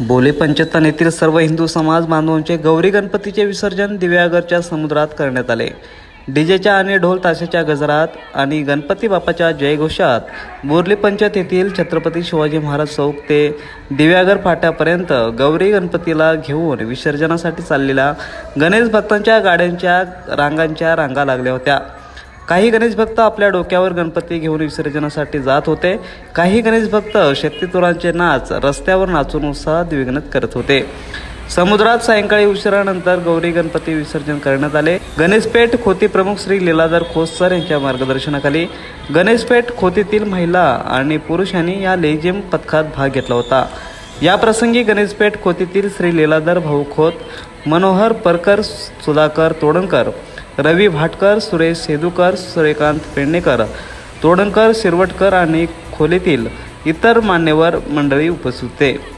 बोले पंचतन येथील सर्व हिंदू समाज बांधवांचे गौरी गणपतीचे विसर्जन दिव्यागरच्या समुद्रात करण्यात आले. डीजेच्या आणि ढोल ताशाच्या गजरात आणि गणपती बाप्पाच्या जयघोषात बोर्ली पंचायत येथील छत्रपती शिवाजी महाराज चौक ते दिव्यागर फाट्यापर्यंत गौरी गणपतीला घेऊन विसर्जनासाठी चाललेल्या गणेश भक्तांच्या गाड्यांच्या रांगांच्या रांगा लागल्या होत्या. काही गणेश भक्त आपल्या डोक्यावर गणपती घेऊन विसर्जनासाठी जात होते. काही गणेश भक्त शक्तितुरांचे नाच रस्त्यावर नाचून उत्साहात विघ्नत करत होते. समुद्रात सायंकाळी उशिरानंतर गौरी गणपती विसर्जन करण्यात आले. गणेशपेठ खोती प्रमुख श्री लीलाधर खोसर यांच्या मार्गदर्शनाखाली. गणेशपेठ खोतीतील महिला आणि पुरुषांनी या लेझिम पथकात भाग घेतला होता. या प्रसंगी गणेशपेठ खोतीतील श्री लीलाधर भाऊ खोत मनोहर परकर सुधाकर तोडणकर रवी भाटकर सुरेश सेदूकर सूर्यकांत पेडणेकर तोडणकर शिरवटकर आणि खोलीतील इतर मान्यवर मंडळी उपस्थित होते.